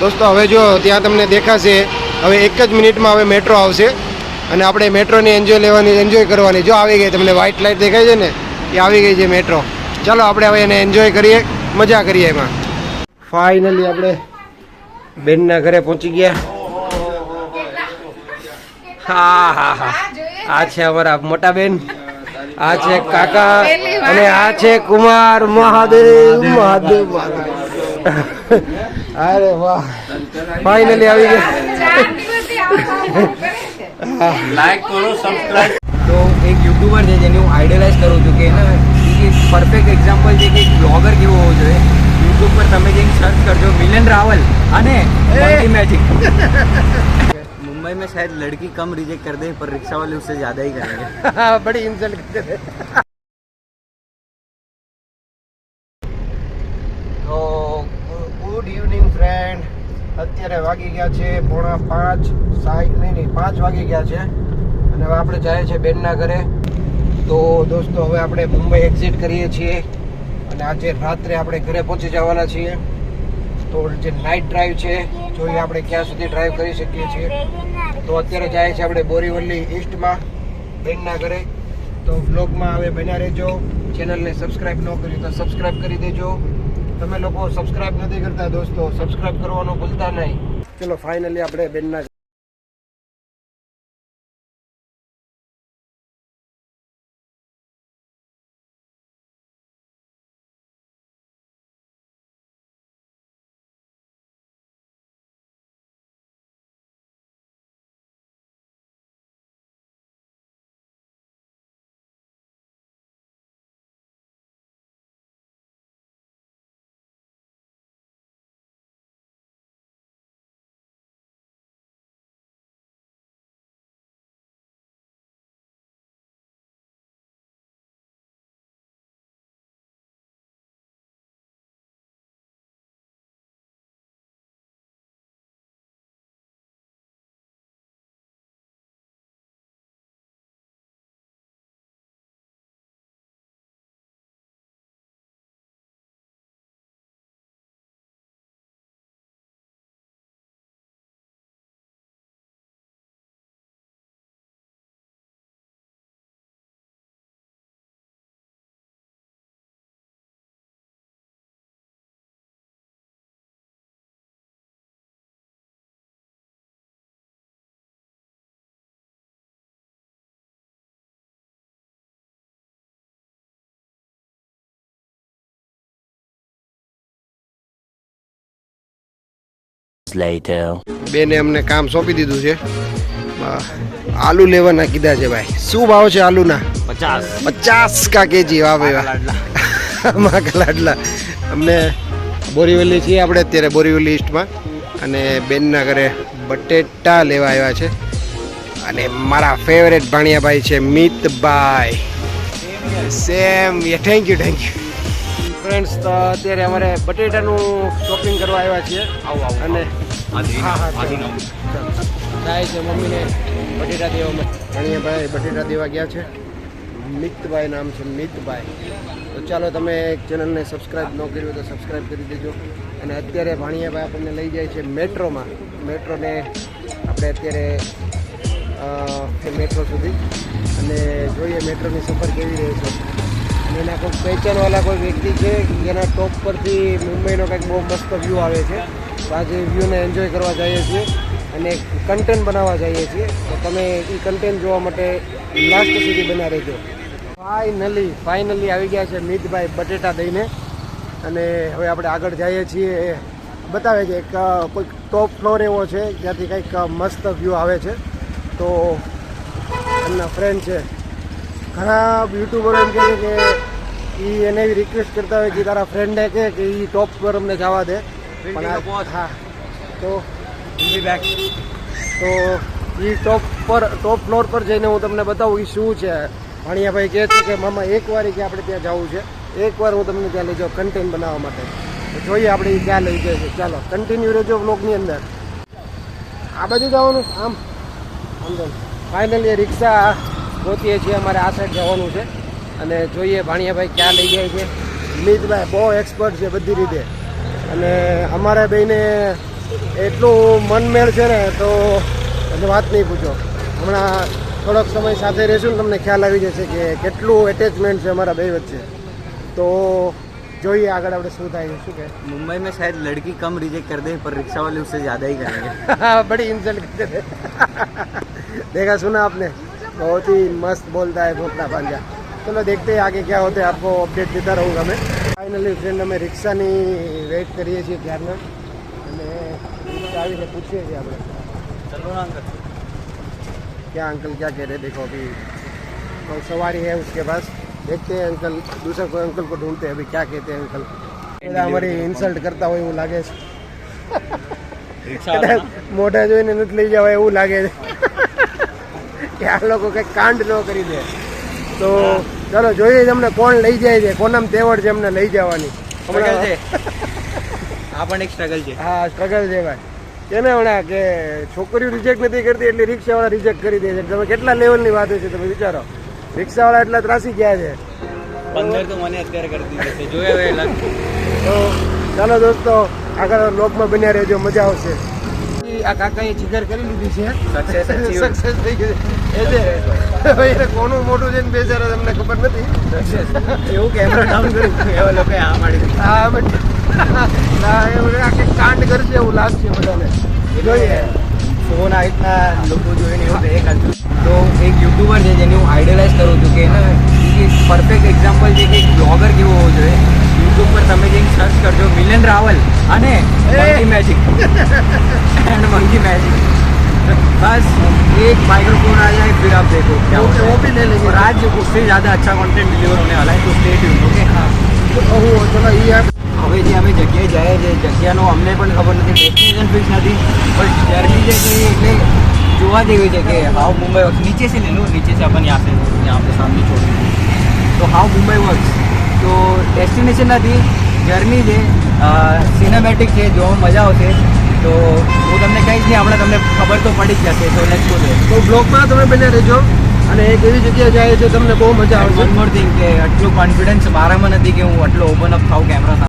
દોસ્તો, હવે જો ત્યાં તમને દેખાશે, હવે એક જ મિનિટમાં હવે મેટ્રો આવશે અને આપણે મેટ્રોની એન્જોય લેવાની એન્જોય કરવાની. જો આવી ગઈ તમને વ્હાઇટ લાઇટ દેખાય છે ને, એ આવી ગઈ છે મેટ્રો. ચાલો આપણે હવે એને એન્જોય કરીએ, મજા કરીએ એમાં. ફાઇનલી આપણે બેનના ઘરે પહોંચી ગયા. હા હા હા. આ છે અમારા મોટા બેન. આ છે કાકા અને આ છે કુમાર મહાદેવ મહાદેવ મહાદેવ. અરે વાહ ફાઇનલી આવી ગયા લાઈક કરો સબસ્ક્રાઇબ તો એક યુટ્યુબર છે જેને હું આઈડલાઇઝ કરું છું કે એના એક પરફેક્ટ એક્ઝામ્પલ છે કે એક બ્લોગર કેવો હોવો જોઈએ યુટ્યુબ પર તમે જઈને સર્ચ કરજો મિલન રાવલ અને મોન્ટી मैजिक मुंबई में शायद लड़की कम रिजेक्ट कर दे पर रिक्शा वाले उससे ज्यादा ही करेंगे બડી ઇન્સલ્ટ કરે તો અત્યારે વાગી ગયા છે પોણા પાંચ, સાઈ, નહીં નહીં, પાંચ વાગી ગયા છે. અને હવે આપણે જાય છે બેનના ઘરે. તો દોસ્તો, હવે આપણે મુંબઈ એક્ઝિટ કરીએ છીએ. અને આજે રાત્રે આપણે ઘરે પહોંચી જવાના છીએ. તો જે નાઇટ ડ્રાઈવ છે, જોઈએ આપણે ક્યાં સુધી ડ્રાઈવ કરી શકીએ છીએ. તો અત્યારે જાય છે આપણે બોરીવલી ઈસ્ટમાં બેનના ઘરે. તો બ્લોગમાં હવે બન્યા રહેજો. ચેનલને સબસ્ક્રાઈબ ન કરી તો સબસ્ક્રાઈબ કરી દેજો. તમે લોકો સબસ્ક્રાઇબ નથી કરતા દોસ્તો સબસ્ક્રાઇબ કરવાનું ભૂલતા નહીં. ચલો ફાઇનલી આપણે બેનના later. બેને અમને કામ સોંપી દીધું છે. આલુ લેવાના કીધા છે ભાઈ. શું ભાવ છે આલુના? પચાસ. પચાસ કા કેજી વાહ ભાઈ વાહ. માકા લાડલા અમને બોરીવલી છીએ આપણે અત્યારે બોરીવલી ઈસ્ટમાં અને બેનના ઘરે બટેટા લેવા આવ્યા છે. અને મારા ફેવરેટ ભાણિયાભાઈ છે મિતભાઈ. Same thank you thank you friends તો અત્યારે અમારે બટેટાનું શોપિંગ કરવા આવ્યા છીએ. અને હા હા ચાલો. છે મમ્મીને બટેટા દેવામાં ભાણિયાભાઈ બટેટા દેવા ગયા છે. મિતભાઈ નામ છે મિતભાઈ. તો ચાલો તમે ચેનલને સબસ્ક્રાઈબ ન કર્યું તો સબસ્ક્રાઈબ કરી દેજો. અને અત્યારે ભાણિયાભાઈ આપણને લઈ જાય છે મેટ્રોમાં. મેટ્રોને આપણે અત્યારે મેટ્રો સુધી. અને જોઈએ મેટ્રોની સફર કેવી રહે છે. એના કોઈ પહેચાનવાળા કોઈ વ્યક્તિ છે જેના ટોપ પરથી મુંબઈનો કંઈક બહુ મસ્ત વ્યૂ આવે છે. તો આજે વ્યૂને એન્જોય કરવા જઈએ છીએ અને કન્ટેન્ટ બનાવવા જઈએ છીએ. તો તમે એ કન્ટેન્ટ જોવા માટે લાસ્ટ સુધી બના રહેજો. ફાઇનલી ફાઇનલી આવી ગયા છે મિતભાઈ બટેટા દઈને. અને હવે આપણે આગળ જઈએ છીએ. બતાવે છે એક કોઈક ટોપ ફ્લોર એવો છે, જ્યાંથી કંઈક મસ્ત વ્યૂ આવે છે. તો એમના ફ્રેન્ડ છે. ઘણા યુટ્યુબરો એમ કહે છે કે એ એને એવી રિક્વેસ્ટ કરતા હોય કે તારા ફ્રેન્ડને કહે કે એ ટોપ પર અમને જવા દે. પણ હા. તો તો એ ટોપ પર ટોપ ફ્લોર પર જઈને હું તમને બતાવું એ શું છે. ભાણિયાભાઈ કહે છે કે મામા એકવાર કે આપણે ત્યાં જવું છે. એકવાર હું તમને ત્યાં લઈ જાઉં કન્ટેન્ટ બનાવવા માટે. જોઈએ આપણે એ ક્યાં લઈ જાય છે. ચાલો કન્ટિન્યુ રહેજો બ્લોગની અંદર. આ બાજુ જવાનું આમ. આમ ફાઇનલી રિક્ષા ગોતીએ છીએ અમારે આ સાઈડ જવાનું છે. અને જોઈએ ભાણિયાભાઈ ક્યાં લઈ જાય છે મિતભાઈ બહુ એક્સપર્ટ છે બધી રીતે અને અમારે બેને એટલું મનમેળ છે ને તો એટલે વાત નહીં પૂછો હમણાં થોડોક સમય સાથે રહેશું ને તમને ખ્યાલ આવી જશે કે કેટલું એટેચમેન્ટ છે અમારા બે વચ્ચે તો જોઈએ આગળ આપણે શું થાય છે શું કે मुंबई में शायद लड़की कम रिजेक्ट कर दे पर रिक्शा वाले उससे ज़्यादा ही करेंगे बड़ी इंसल्ट करते थे देखा सुना आपने बहुत ही मस्त बोलता है भोपना पांजा चलो देखते हैं आगे क्या होते हैं आपको अपडेट देता रहूँगा मैं ફાઇનલી ફ્રેન્ડ અમે રિક્ષાની વેઇટ કરીએ છીએ ક્યારના અને રિક્ષા આવીને પૂછીએ છીએ આપણે चलो ना अंकल क्या अंकल क्या कह रहे हैं देखो अभी कोई सवारी है उसके पास देखते हैं अंकल दूसरा कोई अंकल को ढूंढते हैं अभी क्या कहते हैं अंकल બધા અમારી ઇન્સલ્ટ કરતા હોય એવું લાગે છે કદાચ મોઢા જોઈને નથી લઈ જવાય એવું લાગે છે કે આ લોકો કંઈક કાંડ ન કરી દે તો ચાલો જોઈએ અમને કોણ લઈ જાય છે કોનામ તેવડ છે અમને લઈ જવાની. સ્ટ્રગલ છે. આ પણ એક સ્ટ્રગલ છે. હા સ્ટ્રગલ છે ભાઈ. કેને હમણાં કે છોકરીઓ રિજેક્ટ નથી કરતી એટલે રિક્ષાવાળા રિજેક્ટ કરી દે છે. તમે કેટલા લેવલની વાત છે તમે વિચારો. રિક્ષાવાળા એટલા ત્રાસી ગયા છે. પંદર તો મને અત્યારે કરી દીધી છે. જોયા તો ચાલો દોસ્તો આગળ લોકમાં બન્યા રહેજો મજા આવશે. આ કાકાએ જીગર કરી લીધી છે. સક્સેસ થઈ ગયું. એ છે કોનું મોટું છે ને બેચારા તમને ખબર નથી. એવું કેમેરા ડાઉન કર્યું. એવા લોકો આ માડી હા બટ ના એવું આખી કાંડ કરશે એવું લાગશે બધાને. જોઈએ ફોન આ રીતના લોકો જોઈને એવું કહે કરતું તો એક યુટ્યુબર છે જેને હું આઈડલાઇઝ કરું છું. કે એને પરફેક્ટ એક્ઝામ્પલ છે કે એક બ્લોગર કેવો હોવો જોઈએ. યુટ્યુબ પર તમે જઈને સર્ચ કરજો મિલન રાવલ અને Monkey Magic and Monkey Magic बस एक माइक्रो फ़ोन आ जाए फिर आप देखो क्या ओके वो भी ले लेंगे। और आज उससे ज़्यादा अच्छा कंटेंट डिलीवर होने वाला है तो स्टेट ओके हाँ। तो ये है हमें जी हमें जगह जाए जगह नो हमने पर खबर नहीं डेस्टिनेशन फिक्स ना बट जर्नी जैसे जुआ दी हुई जगह हाउ मुंबई वक्स नीचे से ले लो नीचे से अपन यहाँ से यहाँ पे सामने छोड़ दें तो हाउ मुंबई वक्स तो डेस्टिनेशन नहीं जर्नी थे सिनेमेटिक थे जो मज़ा होते। તો હું તમને કહીશ નહીં હમણાં તમને ખબર તો પડી જ જશે તો લેટ્સ ગો ધેર તો બ્લોગમાં તમે બને રહેજો અને એક એવી જગ્યાએ જાય છે તમને બહુ મજા આવશે. વન મોર થિંગ કે આટલું કોન્ફિડન્સ મારામાં નથી કે હું આટલો ઓપન અપ થાઉં કેમેરા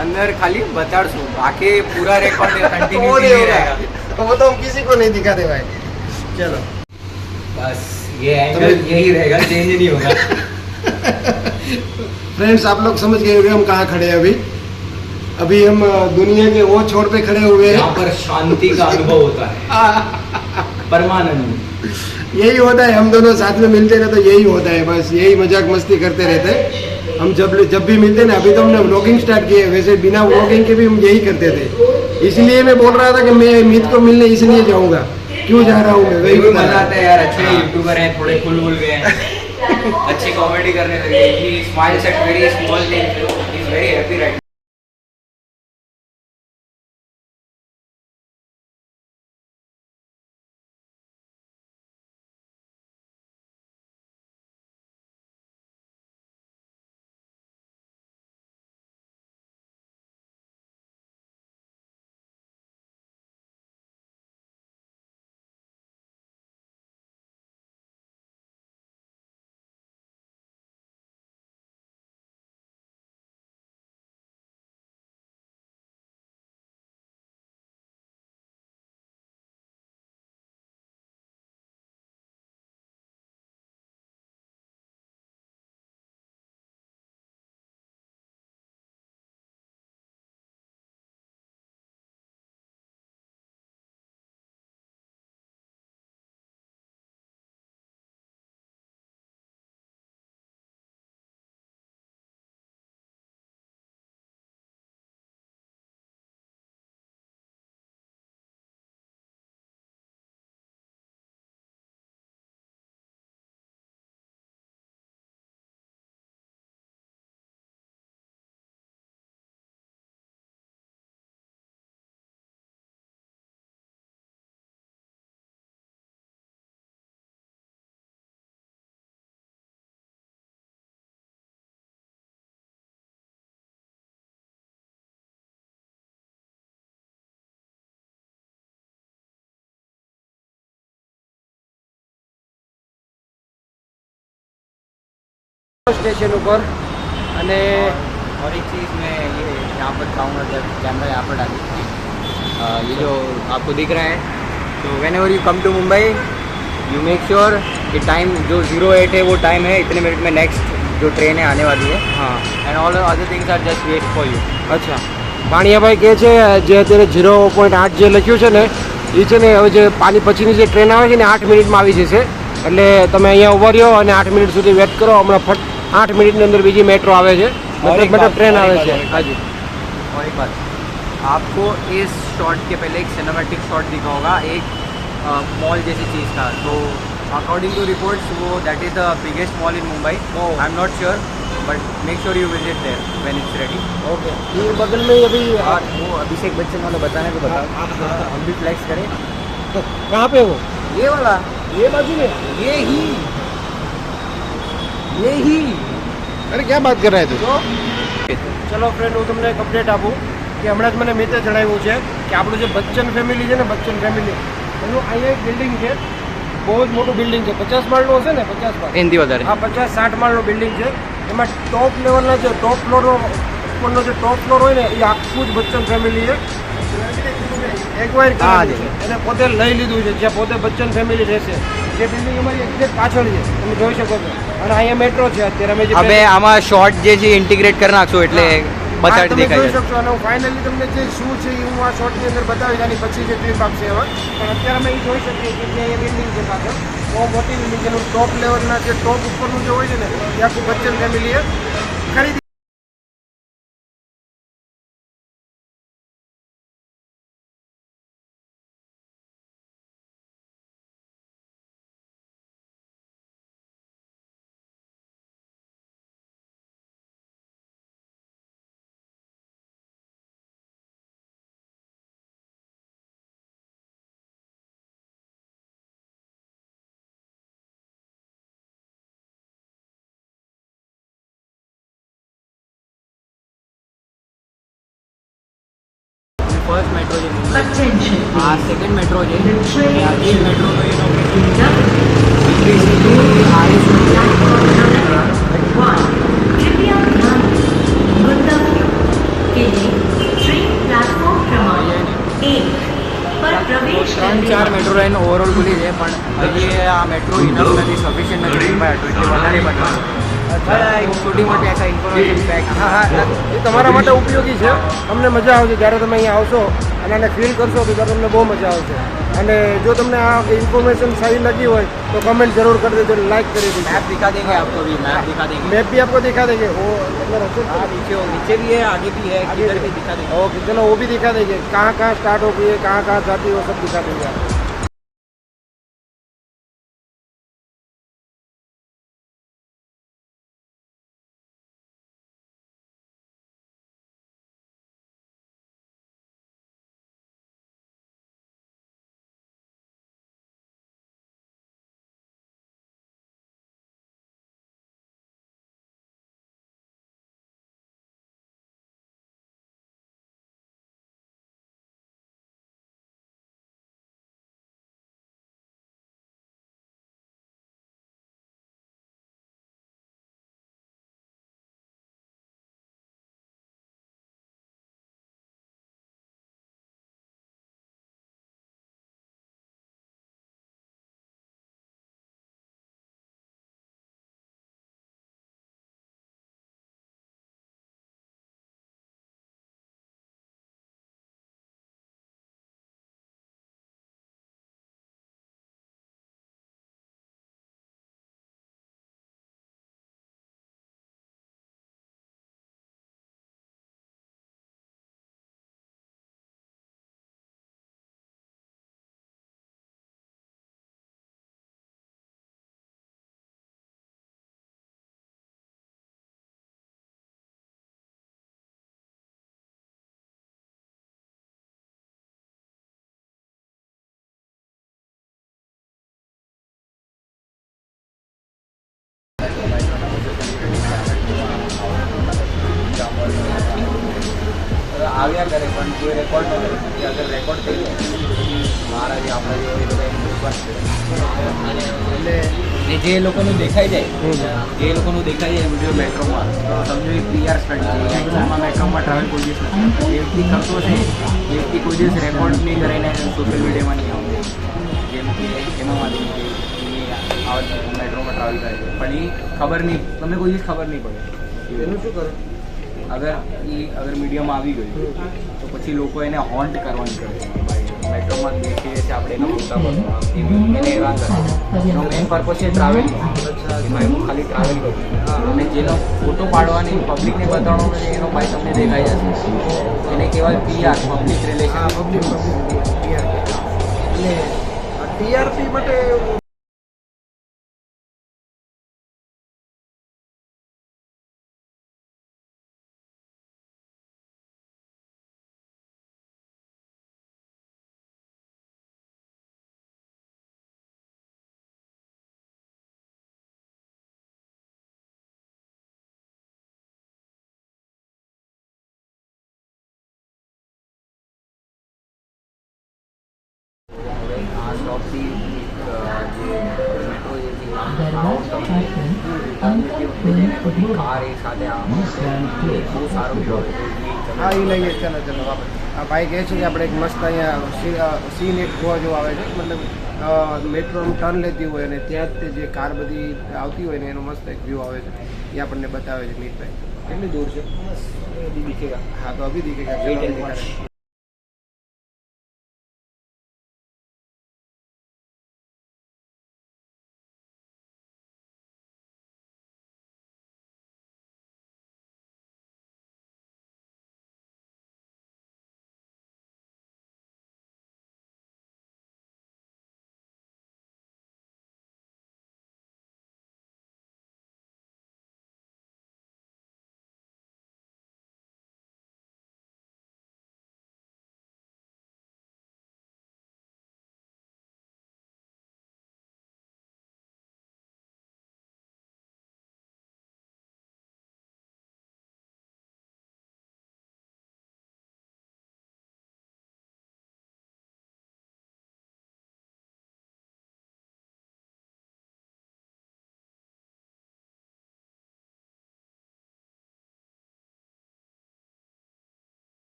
अंदर खाली बताड़શું बाकी पूरा रेकॉर्ड कंटिन्यू रहेगा। वो तो हम किसी को नहीं दिखाते भाई। चलो। बस ये एंगल यही रहेगा चेंज नहीं होगा। फ्रेंड्स आप लोग समझ गए होंगे हम कहाँ खड़े हैं अभी। अभी हम दुनिया के वो छोर पे खड़े हुए हैं पर शांति का अनुभव होता है। परमानंद। यही होता है हम दोनों साथ में मिलते रहे तो यही होता है बस यही मज़ाक मस्ती करते रहते हैं। हम जब जब भी मिलते ना अभी तो हमने व्लॉगिंग स्टार्ट किए वैसे बिना व्लॉगिंग के भी हम यही करते थे। इसलिए मैं बोल रहा था कि मैं मीत को मिलने इसलिए जाऊँगा। क्यों जा रहा हूँ मैं? वही मज़ा आता है। यार अच्छे यूट्यूबर हैं थोड़े खुल बुल गए अच्छी कॉमेडी करने लगे। He smiles at very small things is very happy right station ઉપર અને और एक चीज़ मैं ये यहाँ पर खाऊंगा जब कैमरा यहाँ पर डाली अ, ये जो आपको दिख रहा है तो whenever you come to Mumbai you make sure कि टाइम जो जीरो एट है वो टाइम है इतने मिनट में नेक्स्ट जो ट्रेन है आने वाली है હા and all other things are just wait for you અચ્છા પાણીયાભાઈ કહે છે જે અત્યારે ઝીરો પોઈન્ટ આઠ જે લખ્યું છે ને એ છે ને હવે જે પાણી પછીની જે ટ્રેન આવે છે ને આઠ મિનિટમાં આવી જશે એટલે તમે અહીંયા ઉભા રહ્યો અને આઠ મિનિટ સુધી વેટ કરો હમણાં ફટ આઠ મિનિટની અંદર બીજી મેટ્રો આવે છે और મતલબ एक મતલબ बात- ટ્રેન और આવે एक છે बात- હાજી और एक बात आपको इस शॉट के पहले एक सिनेमेटिक शॉट दिखा होगा एक मॉल जैसी चीज़ का तो अकॉर्डिंग टू रिपोर्ट्स वो that is the biggest mall in Mumbai Oh. I am not sure but make sure you visit there when it's ready okay ये बगल में ही अभी और वो अभिषेक बच्चन वाला बताने को बताओ हम भी फ्लैक्स करें कहाँ पे हो ये वाला ये बाजू में ये ही यही અરે ક્યાં વાત કર રહ્યા તું? ચલો ફ્રેન્ડ હું તમને એક અપડેટ આપું કે હમણાં જ મને મિત્રે જણાવ્યું છે કે આપણું જે બચ્ચન ફેમિલી છે ને બચ્ચન ફેમિલી એનું અહીંયા એક બિલ્ડિંગ છે. બહુ જ મોટું બિલ્ડિંગ છે. પચાસ માળનું હશે ને? પચાસ માળ. એનાથી વધારે. હા પચાસ સાઠ માળનું બિલ્ડિંગ છે. એમાં ટોપ લેવલના જે ટોપ ફ્લોરનો ઉપરનો જે ટોપ ફ્લોર હોય ને એ આખું જ બચ્ચન ફેમિલી છે. એક્વાયર એને પોતે લઈ લીધું છે. જ્યાં પોતે બચ્ચન ફેમિલી રહેશે. જે બિલ્ડિંગ અમારી એક્ઝેક્ટ પાછળ છે. તમે જોઈ શકો છો. અને અહીંયા મેટ્રો છે અત્યારે અમે જે હવે આમાં શોર્ટ જે છે ઇન્ટિગ્રેટ કરી નાખશો એટલે બતાડી દેખાય છે. શકશો. અને હું ફાઇનલી તમને જે શું છે એ હું આ શોર્ટની અંદર બતાવીશ આની પછી જે ક્લિપ આપશે હવે પણ અત્યારે અમે એ જોઈ શકીએ કે જે અહીંયા બિલ્ડિંગ છે પાછળ. બહુ મોટી બિલ્ડિંગ એનું ટોપ લેવલના જે ટોપ ઉપરનું જે હોય છે ને એ આખું બચ્ચન ફેમિલીએ ખરીદી ફર્સ્ટ મેટ્રો જે આ સેકન્ડ મેટ્રો છે આજે મેટ્રોનો એનો ત્રણ ચાર મેટ્રો લાઈન ઓવરઓલ ખુલી છે પણ હજી આ મેટ્રો ઇનફ નથી સફિશિયન્ટ નથી એટલી વધારે બનાવે છોટી મોટી આખા ઇન્ફોર્મેશન પેક હા હા એ તમારા માટે ઉપયોગી છે તમને મજા આવશે જ્યારે તમે અહીંયા આવશો અને આને ફીલ કરશો તો ત્યારે તમને બહુ મજા આવશે અને જો તમને આ ઇન્ફોર્મેશન સારી લગી હોય તો કમેન્ટ જરૂર કરી દેજો લાઈક કરી દેજો मैप दिखा देंगे आपको भी मैप दिखा देंगे मैप भी आपको दिखा देंगे वो अंदर हंसे हाँ नीचे नीचे भी है आगे भी है आगे किधर भी। भी दिखा देंगे ओके चलो वो भी दिखा देंगे कहाँ कहाँ स्टार्ट होती है कहाँ कहाँ जाती है वो सब दिखा देंगे आपको જે એ લોકોનું દેખાઈ જાય એ જે લોકોનું દેખાઈ જાય વીડિયો મેટ્રોમાં તો સમજો એ પીઆર સ્પેન્ડ છે. મેટ્રોમાં ટ્રાવેલ કોઈ દિવસ. જે વ્યક્તિ કરતો છે એ વ્યક્તિ કોઈ દિવસ રેકોર્ડ નહીં કરીને સોશિયલ મીડિયામાં નહીં આવશે જેમ કે એમાં મેટ્રોમાં ટ્રાવેલ કરે છે. પણ એ ખબર નહીં. તમને કોઈ દિવસ ખબર નહીં પડે. એનું શું કરો? અગર એ અગર મીડિયામાં આવી ગયું તો પછી લોકો એને હોન્ટ કરવાનું કરે મેટ્રોમાં દેખીએ છીએ આપણે એના પૂરતા બસમાં એને હેરાન એનો મેઇન પર્પઝ છે ટ્રાવેલ ખાલી ટ્રાવેલ અને જેનો ફોટો પાડવાની પબ્લિકને બતાવવાનો એનો ભાઈ તમને દેખાઈ જશે. એને કહેવાય પીઆર પબ્લિક રિલેશન પબ્લિક એટલે ટીઆરપી માટે આ સ્ટોપથી જે મેટ્રો કાર એક સાથે બહુ સારું હા એ લઈએ ચાલો ચાલો આ ભાઈ કહે છે કે આપણે એક મસ્ત અહીંયા સીન એક જોવા જેવું આવે છે. મતલબ મેટ્રોનું ટર્ન લેતી હોય અને ત્યાં જ તે જે કાર બધી આવતી હોય ને એનો મસ્ત એક વ્યૂ આવે છે. એ આપણને બતાવે છે મીતભાઈ કેટલી દૂર છે? હા તો અભી દીખેગા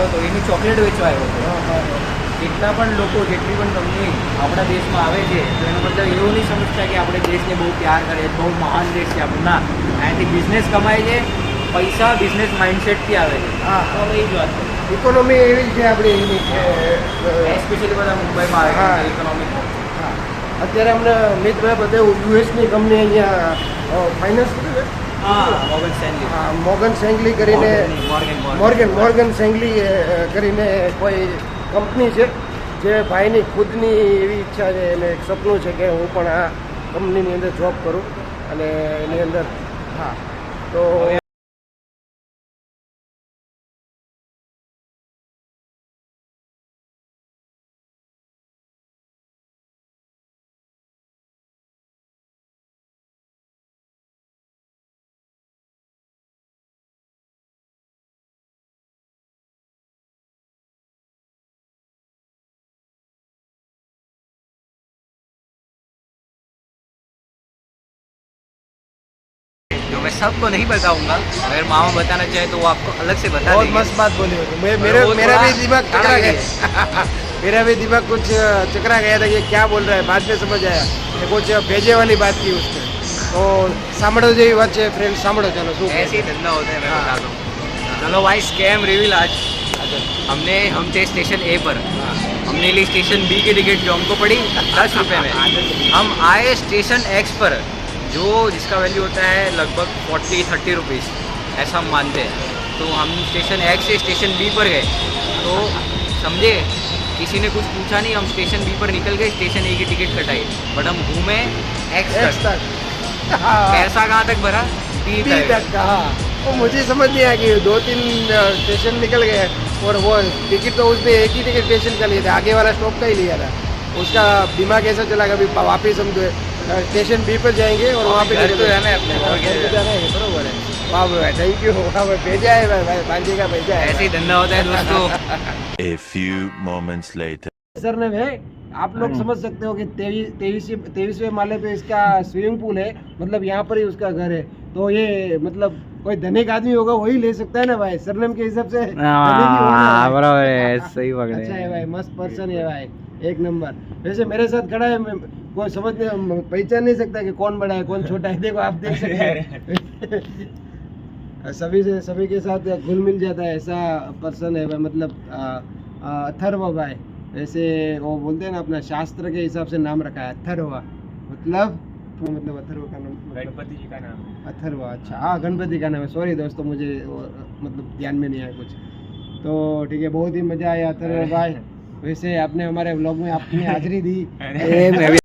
આવ્યો તો એની ચોકલેટ વેચવા આવ્યો હતો. જેટલા પણ લોકો જેટલી પણ કંપની આપણા દેશમાં આવે છે તો એનો મતલબ એવું નહીં સમજતા કે આપણે દેશને બહુ પ્યાર કરે બહુ મહાન દેશ છે આપણું. ના અહીંયાથી બિઝનેસ કમાય છે પૈસા બિઝનેસ માઇન્ડસેટથી આવે છે. હા. તો એ જ વાત છે. ઇકોનોમી એવી છે આપણી એસ્પેશિયલી બધા મુંબઈમાં આવે હા. છે ઇકોનોમિક હા. અત્યારે અમને મિતભાઈ બધે યુએસની કંપની અહીંયા ફાઇનાન્સ મોગન હા મોગન સેંગલી કરીને મોર્ગન મોર્ગન મોર્ગન સેંગલી કરીને કોઈ કંપની છે જે ભાઈની ખુદની એવી ઈચ્છા છે એને એક સપનું છે કે હું પણ આ કંપનીની અંદર જોબ કરું અને એની અંદર હા. તો सबको नहीं बताऊंगा अगर मामा बताना चाहे तो वो आपको अलग से बता बहुत देंगे मस्त बात बोली हो तुम। मैं और मेरे वो मेरा थोड़ा भी दिमाग चकरा अलग है। गया मेरा भी दिमाग कुछ चकरा गया था कि क्या बोल रहा है बाद में समझ आया कि कुछ भेजे वाली बात की उसने तो સાંભળો જેવી વાત છે ફ્રેન્ડ સાંભળો ચાલો શું કહે ऐसे ही છે? धंधा होता है मैं हाँ। बता दूँ चलो भाई स्कैम रिवील आज हमने हम थे स्टेशन ए पर हमने ली स्टेशन बी की टिकट जो हमको पड़ी दस रुपए में हम आए स्टेशन एक्स पर जो जिसका वैल्यू होता है लगभग फोर्टी थर्टी रुपीज़ ऐसा हम मानते हैं। तो हम स्टेशन एक्स से स्टेशन बी पर गए। तो समझे किसी ने कुछ पूछा नहीं हम स्टेशन बी पर निकल गए स्टेशन ए की टिकट कटाई। बट हम घूमे एक्स तक। तक। हाँ, पैसा कहाँ तक भरा? बी तक। तक हाँ। वो मुझे समझ नहीं आया कि दो तीन स्टेशन निकल गए और वो टिकट तो उसने एक ही टिकट स्टेशन का लिया था। आगे वाला स्टॉप का ही लिया था। उसका दिमाग ऐसा चला कि अभी वापिस हम जो स्टेशन बी पर जाएँगे और वहाँ पे घर तो जाना है अपने घर तो जाना जाना है बरोबर है। वाह भाई थैंक यू वाह भाई भेजा है भाई भांजे का भेजा है। ऐसे ही धंधा होता है दोस्तों। A few moments later. Sir ने है आप लोग समझ सकते हो कि तेईस तेईस तेईसवें माले पे इसका स्विमिंग पूल है मतलब यहाँ पर ही उसका घर है। तो ये मतलब कोई धनिक आदमी होगा वही ले सकता है ना भाई सरनेम के हिसाब से? ही। बराबर है सही पकड़े अच्छा है भाई मस्त पर्सन है भाई। एक नंबर। वैसे मेरे साथ खड़ा है कोई समझ नहीं पहचान नहीं सकता कि कौन बड़ा है कौन छोटा है। देखो आप देख सकते हैं। सभी से सभी के साथ घुल मिल जाता है ऐसा पर्सन है मतलब अथर्व भाई वैसे वो बोलते हैं ना अपना शास्त्र के हिसाब से नाम रखा है अथर्व। मतलब मतलब अथर्व का नाम मतलब गणपति जी का नाम। अथर्व अच्छा। हाँ गणपति का नाम है। सॉरी दोस्तों मुझे मतलब ध्यान में नहीं आया कुछ। तो ठीक है बहुत ही मज़ा आया अथर्व भाई। वैसे आपने हमारे व्लॉग में अपनी हाजिरी दी मैं भी